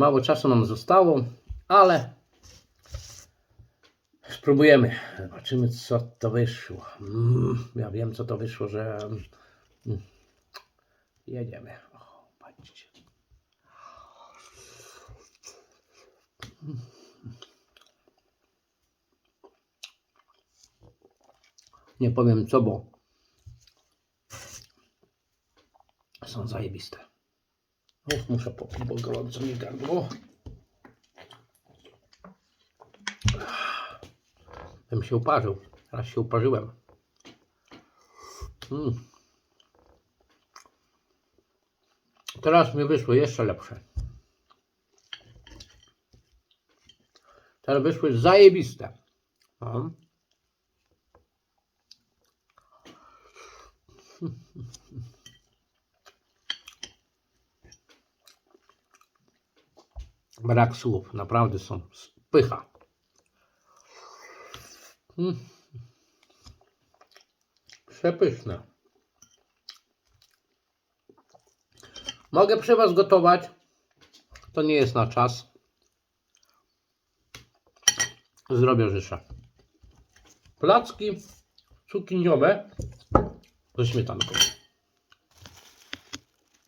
Mało czasu nam zostało, ale spróbujemy. Zobaczymy, co to wyszło. Mm, ja wiem, co to wyszło, że mm, jedziemy. Nie powiem co, bo są zajebiste. Muszę popić, bo gorąco mi gardło. Bym się uparzył. Raz się uparzyłem. Mm. Teraz mi wyszły jeszcze lepsze. Teraz wyszły zajebiste. No. Brak słów, naprawdę są pycha. Mm. Przepyszne. Mogę przy Was gotować. To nie jest na czas. Zrobię życzę. Placki cukiniowe ze śmietanką.